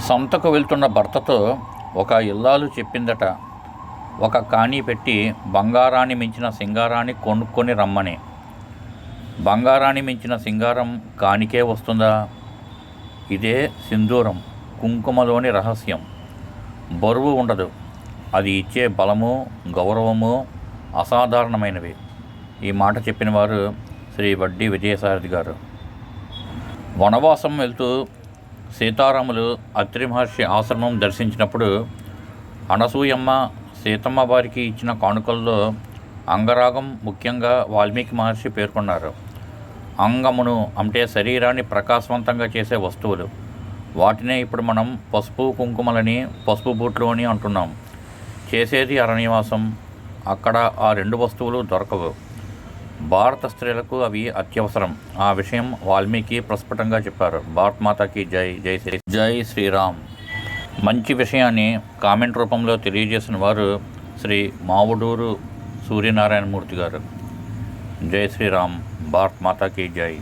సంతకు వెళ్తున్న భర్తతో ఒక ఇల్లాలు చెప్పిందట. ఒక కాణీ పెట్టి బంగారాన్ని మించిన సింగారాన్ని కొనుక్కొని రమ్మని. బంగారాన్ని మించిన సింగారం కానికే వస్తుందా? ఇదే సింధూరం కుంకుమలోని రహస్యం. బరువు ఉండదు. అది ఇచ్చే బలము గౌరవము అసాధారణమైనవి. ఈ మాట చెప్పిన వారు శ్రీ వడ్డీ విజయసారథి గారు. వనవాసం వెళ్తూ సీతారాములు అత్రి మహర్షి ఆశ్రమం దర్శించినప్పుడు అనసూయమ్మ సీతమ్మ వారికి ఇచ్చిన కానుకల్లో అంగరాగం ముఖ్యంగా వాల్మీకి మహర్షి పేర్కొన్నారు. అంగమును అంటే శరీరాన్ని ప్రకాశవంతంగా చేసే వస్తువులు. వాటినే ఇప్పుడు మనం పసుపు కుంకుమలని పసుపు బూట్లు అని అంటున్నాం. చేసేది అరణ్యవాసం. అక్కడ ఆ రెండు వస్తువులు దొరకవు. భారత స్త్రీలకు అవి అత్యవసరం. ఆ విషయం వాల్మీకి ప్రస్ఫుటంగా చెప్పారు. భారత్ మాతాకి జై జై శ్రీ జై శ్రీరామ్. మంచి విషయాన్ని కామెంట్ రూపంలో తెలియజేసిన వారు శ్రీ మావుడూరు సూర్యనారాయణమూర్తి గారు. జై శ్రీరామ్. భారత్ మాతాకి జై.